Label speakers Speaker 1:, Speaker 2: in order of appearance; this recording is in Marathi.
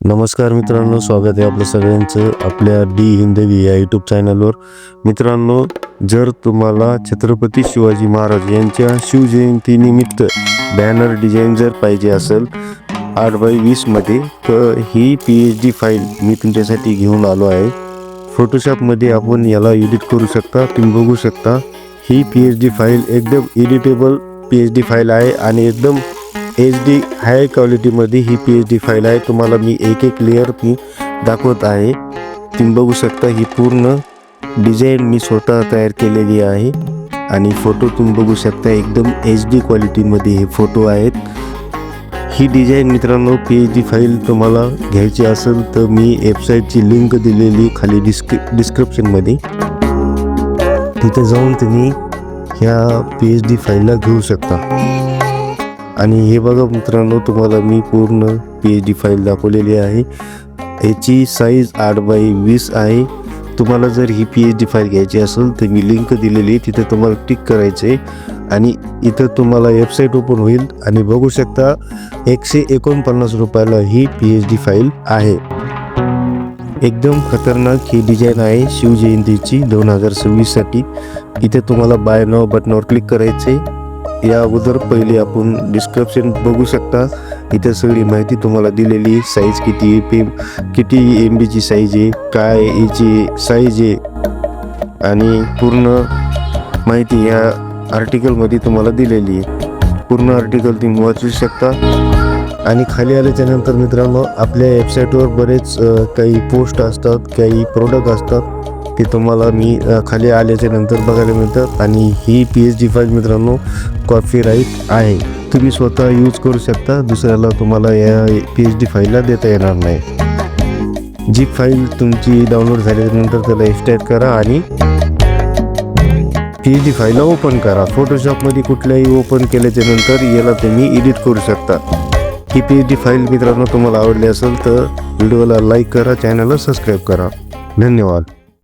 Speaker 1: नमस्कार मित्रांनो स्वागत आहे आपलं सगळ्यांचं आपल्या डी हिंदवी या यूट्यूब चॅनलवर मित्रांनो जर तुम्हाला छत्रपती शिवाजी महाराज यांच्या शिवजयंतीनिमित्त बॅनर डिझाईन जर पाहिजे असेल आठ बाय वीसमध्ये तर ही पी एच डी फाईल मी तुमच्यासाठी घेऊन आलो आहे. फोटोशॉपमध्ये आपण याला एडिट करू शकता तुम्ही बघू शकता. ही पी एच डी फाईल एकदम editable P H D file आहे आणि एकदम एच डी हाय क्वालिटीमध्ये ही पी एच डी फाईल आहे. तुम्हाला मी एक एक लेअर मी दाखवत आहे. तुम्ही बघू शकता ही पूर्ण डिझाईन मी स्वतः तयार केलेली आहे. आणि फोटो तुम्ही बघू शकता एकदम एच डी क्वालिटीमध्ये हे फोटो आहेत. ही डिझाईन मित्रांनो पी एच डी फाईल तुम्हाला घ्यायची असेल तर मी वेबसाईटची लिंक दिलेली खाली डिस्क्रि डिस्क्रिप्शनमध्ये तिथे जाऊन तुम्ही ह्या पी एच डी फाईलला घेऊ शकता. आणि हे बघा मित्रांनो तुम्हाला मी पूर्ण पी एच डी फाईल दाखवलेली आहे. याची साईज आठ बाय वीस आहे. तुम्हाला जर ही पी एच डी फाईल घ्यायची असेल तर मी लिंक दिलेली आहे तिथे तुम्हाला टिक करायचं आहे. आणि इथं तुम्हाला वेबसाईट ओपन होईल. आणि बघू शकता एकशे एकोणपन्नास रुपयाला ही पी एच डी फाईल आहे. एकदम खतरनाक ही डिझाईन आहे शिवजयंतीची दोन हजार सव्वीससाठी. इथे तुम्हाला बाय नाव बटनावर क्लिक करायचे या अगोदर पहिले आपण डिस्क्रिप्शन बघू शकता. इथे सगळी माहिती तुम्हाला दिलेली साईज किती पे किती एम बीची साईज आहे काय याची साईज आहे आणि पूर्ण माहिती या आर्टिकलमध्ये तुम्हाला दिलेली आहे. पूर्ण आर्टिकल तुम्ही वाचू शकता. आणि खाली आल्याच्यानंतर मित्रांनो आपल्या वेबसाईटवर बरेच काही पोस्ट असतात काही प्रोडक्ट असतात. ते तुम्हाला मी खाली आल्याच्यानंतर बघायला मिळतात आणि ही पी एच डी फाईल मित्रांनो कॉपी राईट आहे. तुम्ही स्वतः यूज करू शकता दुसऱ्याला तुम्हाला या पी एच डी फाईलला देता येणार नाही. जी फाईल तुमची डाउनलोड झाल्यानंतर त्याला एक्सट्रॅक्ट करा आणि पी एच डी फाईलला ओपन करा. फोटोशॉपमध्ये कुठल्याही ओपन केल्याच्यानंतर याला तुम्ही एडिट करू शकता. ही पी एच डी फाईल मित्रांनो तुम्हाला आवडली असेल तर व्हिडिओला लाईक करा चॅनलला सबस्क्राईब करा. धन्यवाद.